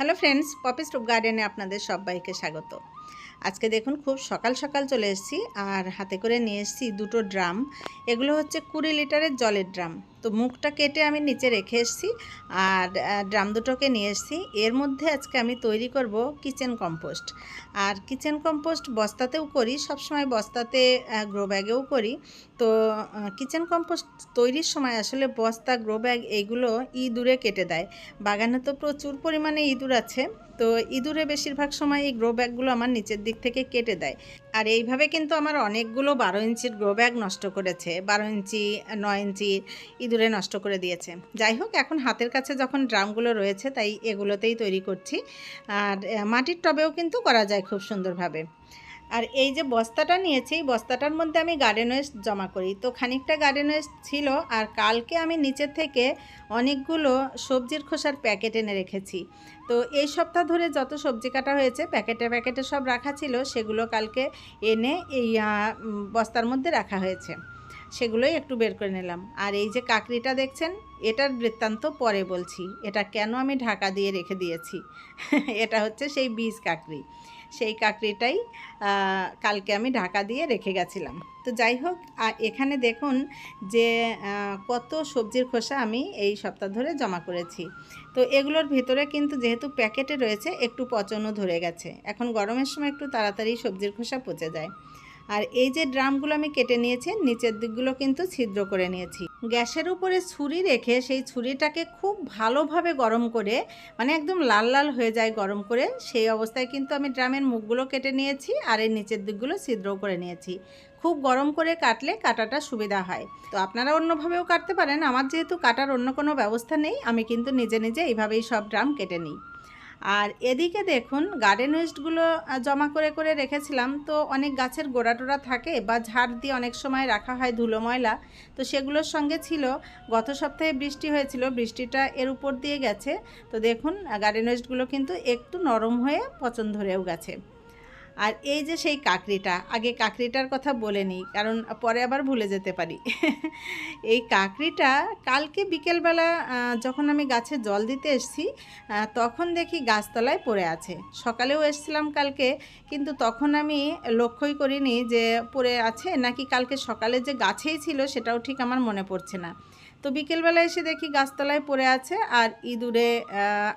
Hello friends, poppy stoop গার্ডেনে আপনাদের সবাইকে স্বাগত। আজকে দেখুন খুব সকাল সকাল চলে এসেছি আর হাতে করে নিয়ে এসেছি দুটো ড্রাম। এগুলো হচ্ছে কুড়ি লিটারের জলের ড্রাম। তো মুখটা কেটে আমি নিচে রেখে এসেছি আর ড্রাম দুটোকে নিয়ে এসেছি। এর মধ্যে আজকে আমি তৈরি করব কিচেন কম্পোস্ট। আর কিচেন কম্পোস্ট বস্তাতেও করি, সবসময় বস্তাতে গ্রো ব্যাগেও করি। তো কিচেন কম্পোস্ট তৈরির সময় আসলে বস্তা, গ্রো ব্যাগ এইগুলো ইঁদুরে কেটে দেয়। বাগানে তো প্রচুর পরিমাণে ইঁদুর আছে। তো ইঁদুরে বেশিরভাগ সময় এই গ্রো ব্যাগগুলো আমার নিচের দিক থেকে কেটে দেয়। আর এইভাবে কিন্তু আমার অনেকগুলো বারো ইঞ্চির গ্রো ব্যাগ নষ্ট করেছে। বারো ইঞ্চি, নয় ইঞ্চি ইঁদুরে নষ্ট করে দিয়েছে। যাই হোক, এখন হাতের কাছে যখন ড্রামগুলো রয়েছে, তাই এগুলোতেই তৈরি করছি। আর মাটির টবেও কিন্তু করা যায় খুব সুন্দরভাবে। আর এই যে বস্তাটা নিয়েছি বস্তাটার মধ্যে আমি গার্ডেন ওয়েস্ট জমা করি। তো খানিকটা গার্ডেন ওয়েস্ট ছিল আর কালকে আমি নিচের থেকে অনেকগুলো সবজির খোসার প্যাকেট এনে রেখেছি। তো এই সপ্তাহ ধরে যত সবজি কাটা হয়েছে প্যাকেটে প্যাকেটে সব রাখা ছিল, সেগুলো কালকে এনে এই বস্তার মধ্যে রাখা হয়েছে। সেগুলোই একটু বের করে নিলাম। আর এই যে কাকরিটা দেখছেন, এটার বৃত্তান্ত পরে বলছি। এটা কেন আমি ঢাকা দিয়ে রেখে দিয়েছি? এটা হচ্ছে সেই বীজ কাকরি সেই কাঁকড়িটাই কালকে আমি ঢাকা দিয়ে রেখে গেছিলাম। তো যাই হোক এখানে দেখুন যে কত সবজির খোসা আমি এই সপ্তাহ ধরে জমা করেছি। তো এগুলোর ভেতরে কিন্তু যেহেতু প্যাকেটে রয়েছে, একটু পচনও ধরে গেছে। এখন গরমের সময় একটু তাড়াতাড়ি সবজির খোসা পচে যায়। আর এই যে ড্রামগুলো আমি কেটে নিয়েছি, নিচের দিকগুলো কিন্তু ছিদ্র করে নিয়েছি। গ্যাসের উপরে ছুরি রেখে সেই ছুরিটাকে খুব ভালোভাবে গরম করে মানে একদম লাল লাল হয়ে যায় গরম করে, সেই অবস্থায় কিন্তু আমি ড্রামের মুখগুলো কেটে নিয়েছি আর এর নিচের দিকগুলো ছিদ্রও করে নিয়েছি। খুব গরম করে কাটলে কাটাটা সুবিধা হয়। তো আপনারা অন্যভাবেও কাটতে পারেন, আমার যেহেতু কাটার অন্য কোনো ব্যবস্থা নেই, আমি কিন্তু নিজে নিজে এইভাবেই সব ড্রাম কেটে নিই। আর এদিকে দেখুন গার্ডেন ওয়েস্টগুলো জমা করে করে রেখেছিলাম। তো অনেক গাছের গোড়া টোড়া থাকে বা ঝাড় দিয়ে অনেক সময় রাখা হয় ধুলো ময়লা। তো সেগুলোর সঙ্গে ছিল, গত সপ্তাহে বৃষ্টি হয়েছিল, বৃষ্টিটা এর উপর দিয়ে গেছে। তো দেখুন গার্ডেন ওয়েস্টগুলো কিন্তু একটু নরম হয়ে পচন ধরেও গেছে। আর এই যে সেই কাকরিটা আগে কাকরিটার কথা বলে নিই, কারণ পরে আবার ভুলে যেতে পারি। এই কাকরিটা কালকে বিকেলবেলা যখন আমি গাছে জল দিতে এসেছি তখন দেখি গাছতলায় পড়ে আছে। সকালেও এসছিলাম কালকে, কিন্তু তখন আমি লক্ষ্যই করিনি যে পড়ে আছে, নাকি কালকে সকালে যে গাছেই ছিল সেটাও ঠিক আমার মনে পড়ছে না। তো বিকেলবেলা এসে দেখি গাছতলায় পড়ে আছে, আর ইঁদুরে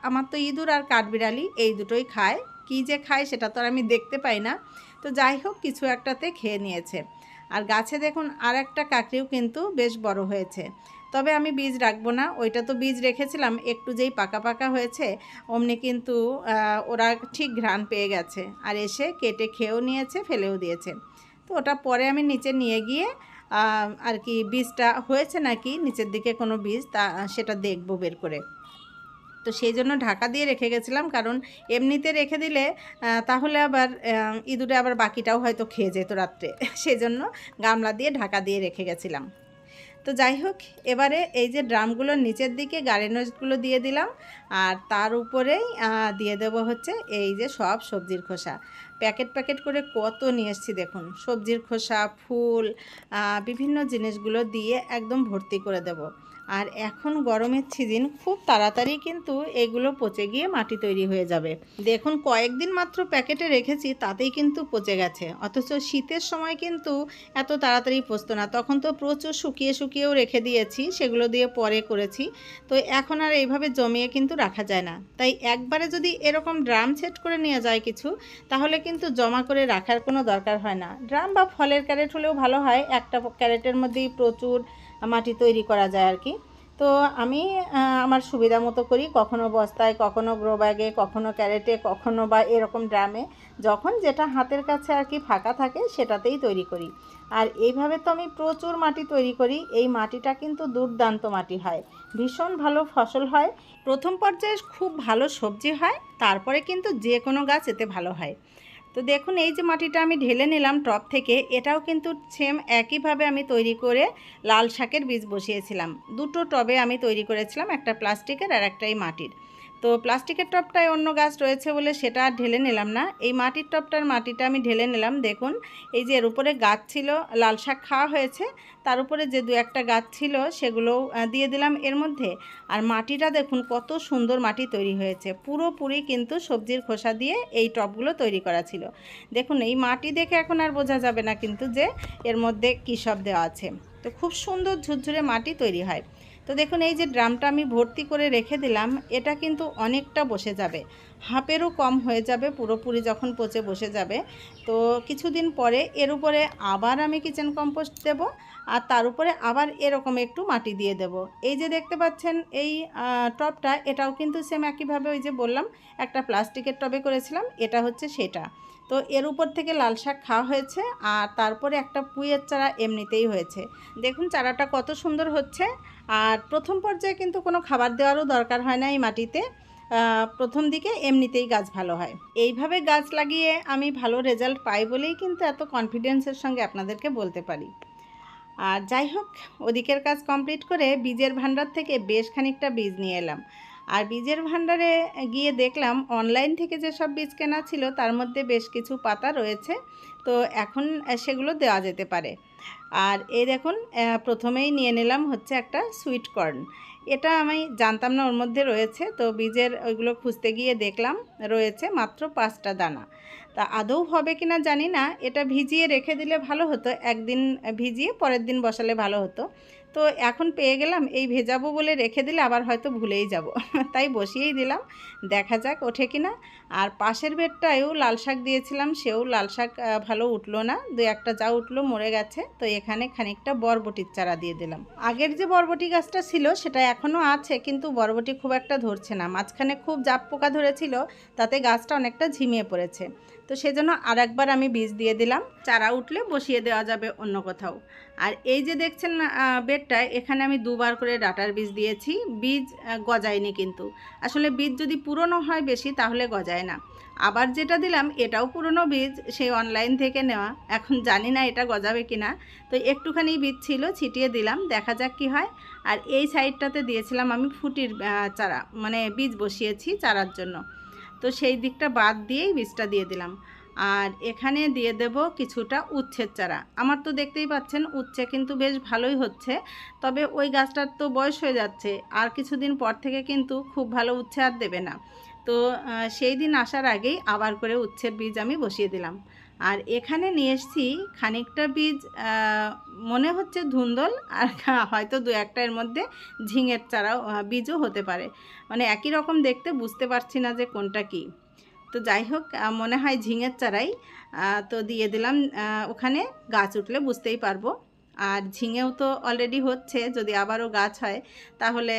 আমার তো ইঁদুর আর কাঠবিড়ালি, এই দুটোই খায়। কী যে খায় সেটা তো আর আমি দেখতে পাই না। তো যাই হোক, কিছু একটাতে খেয়ে নিয়েছে। আর গাছে দেখুন আর একটা কাকড়িও কিন্তু বেশ বড় হয়েছে। তবে আমি বীজ রাখব না, ওইটা তো বীজ রেখেছিলাম, একটু যেই পাকা পাকা হয়েছে, অমনি কিন্তু ওরা ঠিক ঘ্রাণ পেয়ে গেছে। আর এসে কেটে খেয়েও নিয়েছে, ফেলেও দিয়েছে। তো ওটা পরে আমি নিচে নিয়ে গিয়ে আর কি বীজটা হয়েছে নাকি, নিচের দিকে কোনো বীজ, তা সেটা দেখব বের করে। তো সেই জন্য ঢাকা দিয়ে রেখে গেছিলাম। কারণ এমনিতে রেখে দিলে তাহলে আবার ইঁদুরে আবার বাকিটাও হয়তো খেয়ে যেত রাত্রে। সেই জন্য গামলা দিয়ে ঢাকা দিয়ে রেখে গেছিলাম। তো যাই হোক, এবারে এই যে ড্রামগুলোর নিচের দিকে গার্ডেনসগুলো দিয়ে দিলাম। আর তার উপরেই দিয়ে দেবো হচ্ছে এই যে সব সবজির খোসা। প্যাকেট প্যাকেট করে কত নিয়ে এসেছি দেখুন। সবজির খোসা, ফুল বিভিন্ন জিনিসগুলো দিয়ে একদম ভর্তি করে দেব। আর এখন গরমের সিজন, খুব তাড়াতাড়ি কিন্তু এগুলো পচে গিয়ে মাটি তৈরি হয়ে যাবে। দেখুন, কয়েকদিন মাত্র প্যাকেটে রেখেছি, তাতেই কিন্তু পচে গেছে। অথচ শীতের সময় কিন্তু এত তাড়াতাড়ি পচতো না। তখন তো প্রচুর শুকিয়ে শুকিয়েও রেখে দিয়েছি, সেগুলো দিয়ে পরে করেছি। তো এখন আর এইভাবে জমিয়ে কিন্তু রাখা যায় না। তাই একবারে যদি এরকম ড্রাম সেট করে নিয়ে যায় কিছু, তাহলে কিন্তু জমা করে রাখার কোনো দরকার হয় না। ড্রাম বা ফলের ক্যারেট হলেও ভালো হয়। একটা ক্যারেটের মধ্যেই প্রচুর মাটি তৈরি করা যায় আর কি। তো আমি আমার সুবিধা মতো করি কখনো বস্তায়, কখনো গ্রো ব্যাগে কখনো ক্যারেটে কখনো বা এরকম ড্রামে যখন যেটা হাতের কাছে আর কি ফাঁকা থাকে সেটাতেই তৈরি করি। আর এইভাবে তো আমি প্রচুর মাটি তৈরি করি। এই মাটিটা কিন্তু দুর্দান্ত মাটি হয়। ভীষণ ভালো ফসল হয়। প্রথম পর্যায়ে খুব ভালো সবজি হয়। তারপরে কিন্তু যে কোনো গাছ এতে ভালো হয়। তো দেখুন, এই যে মাটিটা আমি ঢেলে নিলাম টপ থেকে, এটাও কিন্তু সেম একইভাবে আমি তৈরি করে লাল শাকের বীজ বসিয়েছিলাম। দুটো টবে আমি তৈরি করেছিলাম, একটা প্লাস্টিকের আর একটা এই মাটির। তো প্লাস্টিকের টপটায় অন্য গাছ রয়েছে বলে সেটা আর ঢেলে নিলাম না। এই মাটির টপটার মাটিটা আমি ঢেলে নিলাম। দেখুন, এই যে এর উপরে গাছ ছিল, লাল শাক খাওয়া হয়েছে। তার উপরে যে দু একটা গাছ ছিল, সেগুলোও দিয়ে দিলাম এর মধ্যে। আর মাটিটা দেখুন, কত সুন্দর মাটি তৈরি হয়েছে। পুরোপুরি কিন্তু সবজির খোসা দিয়ে এই টবগুলো তৈরি করা ছিল। দেখুন, এই মাটি দেখে এখন আর বোঝা যাবে না কিন্তু যে এর মধ্যে কী সব দেওয়া আছে। তো খুব সুন্দর ঝুরঝুরে মাটি তৈরি হয়। তো দেখুন, এই যে ড্রামটা আমি ভর্তি করে রেখে দিলাম, এটা কিন্তু অনেকটা বসে যাবে। হাফেরও কম হয়ে যাবে, পুরোপুরি যখন পচে বসে যাবে। তো কিছুদিন পরে এর উপরে আবার আমি কিচেন কম্পোস্ট দেব, আর তার উপরে আবার এরকম একটু মাটি দিয়ে দেব। এই যে দেখতে পাচ্ছেন, এই টবটা, এটাও কিন্তু সেম একইভাবে ওই যে বললাম, একটা প্লাস্টিকের টবে করেছিলাম, এটা হচ্ছে সেটা। তো এর উপর থেকে লাল শাক খাওয়া হয়েছে আর তারপরে একটা পুঁয়ের চারা এমনিতেই হয়েছে। দেখুন চারাটা কত সুন্দর হচ্ছে। আর প্রথম পর্যায়ে কিন্তু কোনো খাবার দেওয়ারও দরকার হয় না এই মাটিতে। প্রথম দিকে এমনিতেই গাছ ভালো হয়। এইভাবে গাছ লাগিয়ে আমি ভালো রেজাল্ট পাই বলেই কিন্তু এত কনফিডেন্সের সঙ্গে আপনাদেরকে বলতে পারি। আর যাই হোক, ওদিকের কাজ কমপ্লিট করে বীজের ভাণ্ডার থেকে বেশ খানিকটা বীজ নিয়ে এলাম। আর বীজের ভাণ্ডারে গিয়ে দেখলাম অনলাইন থেকে যেসব বীজ কেনা ছিল, তার মধ্যে বেশ কিছু পাতা রয়েছে। তো এখন সেগুলো দেওয়া যেতে পারে। আর এই দেখুন প্রথমেই নিয়ে নিলাম হচ্ছে একটা সুইট কর্ন এটা আমি জানতাম না ওর মধ্যে রয়েছে। তো বীজের ওইগুলো খুঁজতে গিয়ে দেখলাম, রয়েছে মাত্র পাঁচটা দানা। তা আদৌ হবে কিনা জানি না। এটা ভিজিয়ে রেখে দিলে ভালো হতো। একদিন ভিজিয়ে পরের দিন বসালে ভালো হতো। তো এখন পেয়ে গেলাম, এই ভেজাবো বলে রেখে দিলে আবার হয়তো ভুলেই যাব। তাই বসিয়েই দিলাম, দেখা যাক ওঠে কিনা। আর পাশের বেডটায়ও লাল শাক দিয়েছিলাম, সেও লাল শাক ভালো উঠল না। দু একটা যা উঠল মরে গেছে, তো এখানে খানিকটা বরবটির চারা দিয়ে দিলাম। আগের যে বরবটি গাছটা ছিল সেটা এখনও আছে, কিন্তু বরবটি খুব একটা ধরছে না। মাঝখানে খুব জাপ পোকা ধরেছিল, তাতে গাছটা অনেকটা ঝিমিয়ে পড়েছে। তো সেজন্য আর একবার আমি বীজ দিয়ে দিলাম। চারা উঠলে বসিয়ে দেওয়া যাবে অন্য কোথাও। আর এই যে দেখছেন বেডটায় এখানে আমি দুবার করে ডাটার বীজ দিয়েছি। বীজ গজায়নি কিন্তু। আসলে বীজ যদি পুরনো হয় বেশি, তাহলে গজায় না। আবার যেটা দিলাম, এটাও পুরনো বীজ, সেই অনলাইন থেকে নেওয়া। এখন জানি না এটা গজাবে কি না তো একটুখানি বীজ ছিল, ছিটিয়ে দিলাম, দেখা যাক কি হয়। আর এই সাইডটাতে দিয়েছিলাম আমি ফুটির চারা মানে বীজ বসিয়েছি চারার জন্য। তো সেই দিকটা বাদ দিয়েই বীজটা দিয়ে দিলাম। আর এখানে দিয়ে দেব কিছুটা উচ্ছের চারা। আমার তো দেখতেই পাচ্ছেন উচ্ছে কিন্তু বেশ ভালোই হচ্ছে, তবে ওই গাছটার তো বয়স হয়ে যাচ্ছে, আর কিছুদিন পর থেকে কিন্তু খুব ভালো উচ্ছে আর দেবে না। তো সেই দিন আসার আগেই আবার করে উচ্ছের বীজ আমি বসিয়ে দিলাম। আর এখানে নিয়ে এসছি খানিকটা বীজ মনে হচ্ছে ধুন্দল, আর হয়তো দু একটা এর মধ্যে ঝিঙের চারাও বীজও হতে পারে। মানে একই রকম দেখতে, বুঝতে পারছি না যে কোনটা কি। তো যাই হোক মনে হয় ঝিঙের চারাই তো দিয়ে দিলাম ওখানে গাছ উঠলে বুঝতেই পারব। আর ঝিঙেও তো অলরেডি হচ্ছে, যদি আবারও গাছ হয়, তাহলে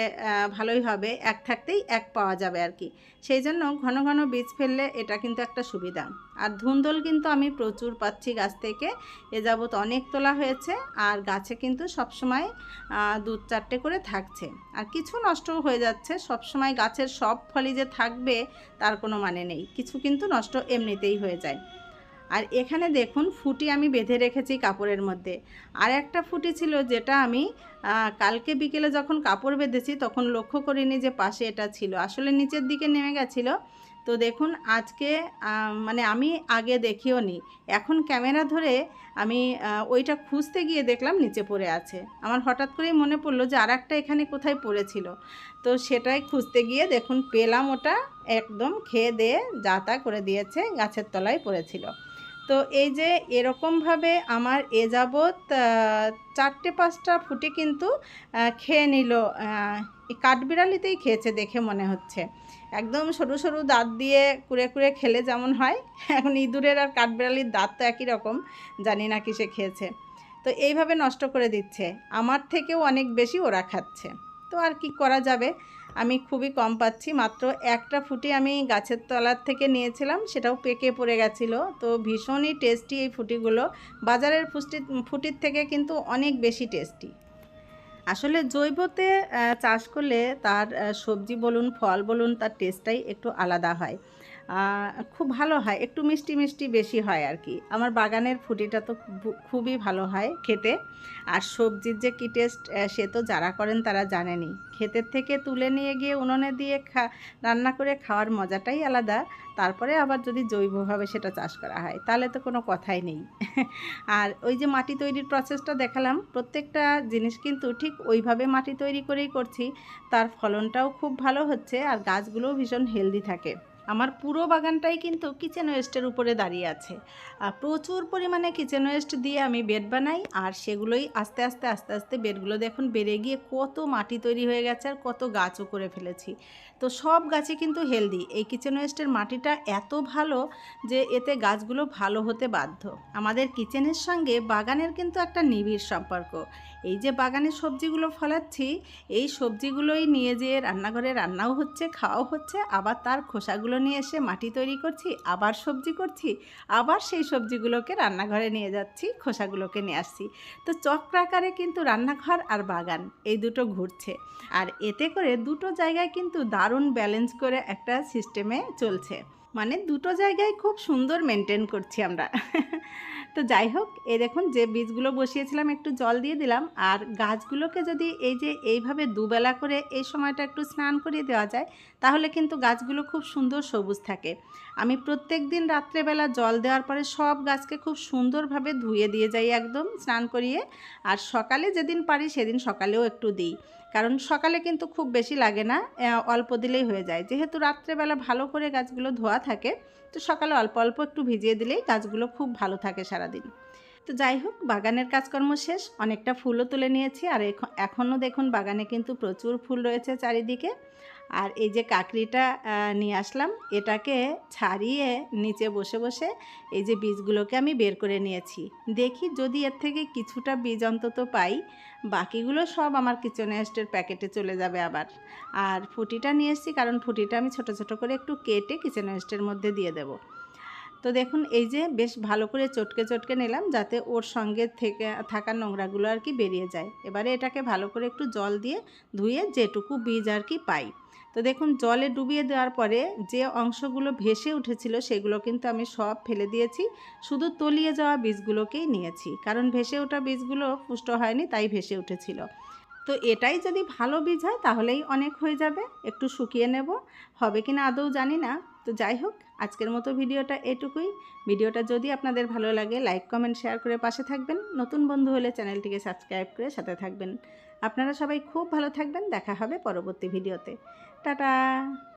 ভালোই হবে। এক থাকতেই এক পাওয়া যাবে আর কি। সেই জন্য ঘন ঘন বীজ ফেললে এটা কিন্তু একটা সুবিধা। আর ধুন্দল কিন্তু আমি প্রচুর পাচ্ছি গাছ থেকে। এ যাবৎ অনেক তোলা হয়েছে আর গাছে কিন্তু সবসময় দু চারটে করে থাকছে। আর কিছু নষ্টও হয়ে যাচ্ছে। সবসময় গাছের সব ফলই যে থাকবে, তার কোনো মানে নেই। কিছু কিন্তু নষ্ট এমনিতেই হয়ে যায়। আর এখানে দেখুন ফুটি আমি বেঁধে রেখেছি কাপড়ের মধ্যে। আর একটা ফুটি ছিল যেটা আমি কালকে বিকেলে যখন কাপড় বেঁধেছি তখন লক্ষ্য করিনি যে পাশে এটা ছিল। আসলে নিচের দিকে নেমে গেছিল। তো দেখুন আজকে মানে আমি আগে দেখিও নি। এখন ক্যামেরা ধরে আমি ওইটা খুঁজতে গিয়ে দেখলাম নিচে পড়ে আছে। আমার হঠাৎ করেই মনে পড়ল যে আর একটা এখানে কোথায় পড়েছিল। তো সেটাই খুঁজতে গিয়ে দেখুন পেলাম ওটা, একদম খেয়ে দিয়ে যা তা করে দিয়েছে, গাছের তলায় পড়েছিল। তো এই যে এরকমভাবে আমার এ যাবৎ চারটে পাঁচটা ফুটে কিন্তু খেয়ে নিল কাঠবিড়ালিতেই খেয়েছে দেখে মনে হচ্ছে। একদম সরু সরু দাঁত দিয়ে কুড়ে কুড়ে খেলে যেমন হয়, এখন ইঁদুরের আর কাঠবিড়ালির দাঁত তো একই রকম, জানি না কিসে খেয়েছে। তো এইভাবে নষ্ট করে দিচ্ছে। আমার থেকেও অনেক বেশি ওরা খাচ্ছে। তো আর কি করা যাবে? আমি খুবই কম পাচ্ছি। মাত্র একটা ফুটি আমি গাছের তলার থেকে নিয়েছিলাম, সেটাও পেকে পড়ে গেছিল। তো ভীষণই টেস্টি এই ফুটিগুলো। বাজারের ফুটি ফুটির থেকে কিন্তু অনেক বেশি টেস্টি। আসলে জৈবতে চাষ করলে তার সবজি বলুন, ফল বলুন, তার টেস্টটাই একটু আলাদা হয়। খুব ভালো হয়। একটু মিষ্টি মিষ্টি বেশি হয় আর কি আমার বাগানের ফুটিটা তো খুবই ভালো হয় খেতে। আর সবজির যে কি টেস্ট সে তো যারা করেন তারা জানেনি ক্ষেতের থেকে তুলে নিয়ে গিয়ে উনুনে দিয়ে খা, রান্না করে খাওয়ার মজাটাই আলাদা। তারপরে আবার যদি জৈবভাবে সেটা চাষ করা হয়, তাহলে তো কোনো কথাই নেই। আর ওই যে মাটি তৈরির প্রসেসটা দেখালাম, প্রত্যেকটা জিনিস কিন্তু ঠিক ওইভাবে মাটি তৈরি করেই করছি। তার ফলনটাও খুব ভালো হচ্ছে, আর গাছগুলোও ভীষণ হেলদি থাকে। আমার পুরো বাগানটাই কিন্তু কিচেন ওয়েস্টের উপরে দাঁড়িয়ে আছে। প্রচুর পরিমাণে কিচেন ওয়েস্ট দিয়ে আমি বেড বানাই, আর সেগুলোই আস্তে আস্তে আস্তে আস্তে বেডগুলো দেখুন বেড়ে গিয়ে কত মাটি তৈরি হয়ে গেছে আর কত গাছও করে ফেলেছি। তো সব গাছই কিন্তু হেলদি এই কিচেন ওয়েস্টের মাটিটা এত ভালো যে এতে গাছগুলো ভালো হতে বাধ্য। আমাদের কিচেনের সঙ্গে বাগানের কিন্তু একটা নিবিড় সম্পর্ক। এই যে বাগানে সবজিগুলো ফলাচ্ছি, এই সবজিগুলোই নিয়ে যেয়ে রান্নাঘরে রান্নাও হচ্ছে, খাওয়াও হচ্ছে, আবার তার খোসাগুলো নিয়ে এসে মাটি তৈরি করছি, আবার সবজি করছি, আবার সেই সবজিগুলোকে রান্নাঘরে নিয়ে যাচ্ছি, খোসাগুলোকে নিয়ে আসছি। তো চক্রাকারে কিন্তু রান্নাঘর আর বাগান এই দুটো ঘুরছে। আর এতে করে দুটো জায়গায় কিন্তু দারুণ ব্যালেন্স করে একটা সিস্টেমে চলছে। মানে দুটো জায়গায় খুব সুন্দর মেনটেন করছি আমরা। তো যাই হোক, এই দেখুন যে বীজগুলো বসিয়েছিলাম, একটু জল দিয়ে দিলাম। আর গাছগুলোকে যদি এই যে এইভাবে দুবেলা করে এই সময়টা একটু স্নান করিয়ে দেওয়া যায়, তাহলে কিন্তু গাছগুলো খুব সুন্দর সবুজ থাকে। আমি প্রত্যেক দিন রাত্রেবেলা জল দেওয়ার পরে সব গাছকে খুব সুন্দরভাবে ধুয়ে দিয়ে যাই একদম স্নান করিয়ে। আর সকালে যেদিন পারি সেদিন সকালেও একটু দিই। কারণ সকালে কিন্তু খুব বেশি লাগে না অল্প দিলেই হয়ে যায়। যেহেতু রাত্রেবেলা ভালো করে গাছগুলো ধোয়া থাকে, তো সকালে অল্প অল্প একটু ভিজিয়ে দিলেই গাছগুলো খুব ভালো থাকে সারাদিন। তো যাই হোক, বাগানের কাজকর্ম শেষ, অনেকটা ফুলও তুলে নিয়েছি, আর এখন এখনও দেখুন বাগানে কিন্তু প্রচুর ফুল রয়েছে চারিদিকে। আর এই যে কাকড়িটা নিয়ে আসলাম, এটাকে ছাড়িয়ে নিচে বসে বসে এই যে বীজগুলোকে আমি বের করে নিয়েছি। দেখি যদি এর থেকে কিছুটা বীজ অন্তত পাই, বাকিগুলো সব আমার কিচেন ওয়েস্টের প্যাকেটে চলে যাবে আবার। আর ফুটিটা নিয়ে এসেছি কারণ ফুটিটা আমি ছোট ছোট করে একটু কেটে কিচেন ওয়েস্টের মধ্যে দিয়ে দেব। তো দেখুন, এই যে বেশ ভালো করে চটকে চটকে নিলাম যাতে ওর সঙ্গে থেকে, থাকা নোংরাগুলো আর কি বেরিয়ে যায়। এবারে এটাকে ভালো করে একটু জল দিয়ে ধুয়ে যেটুকু বীজ আর কি পাই। তো দেখুন, জলে ডুবিয়ে দেওয়ার পরে যে অংশগুলো ভেসে উঠেছিল সেগুলো কিন্তু আমি সব ফেলে দিয়েছি। শুধু তলিয়ে যাওয়া বীজগুলোকেই নিয়েছি। কারণ ভেসে ওঠা বীজগুলো পুষ্ট হয়নি, তাই ভেসে উঠেছিল। তো এটাই যদি ভালো বীজ হয়, তাহলেই অনেক হয়ে যাবে। একটু শুকিয়ে নেব। হবে কি না আদৌ জানি না। তো যাই হোক, আজকের মতো ভিডিওটা এটুকুই। ভিডিওটা যদি আপনাদের ভালো লাগে, লাইক, কমেন্ট, শেয়ার করে পাশে থাকবেন। নতুন বন্ধু হলে চ্যানেলটিকে সাবস্ক্রাইব করে সাথে থাকবেন। আপনারা সবাই খুব ভালো থাকবেন। দেখা হবে পরবর্তী ভিডিওতে। 拜拜。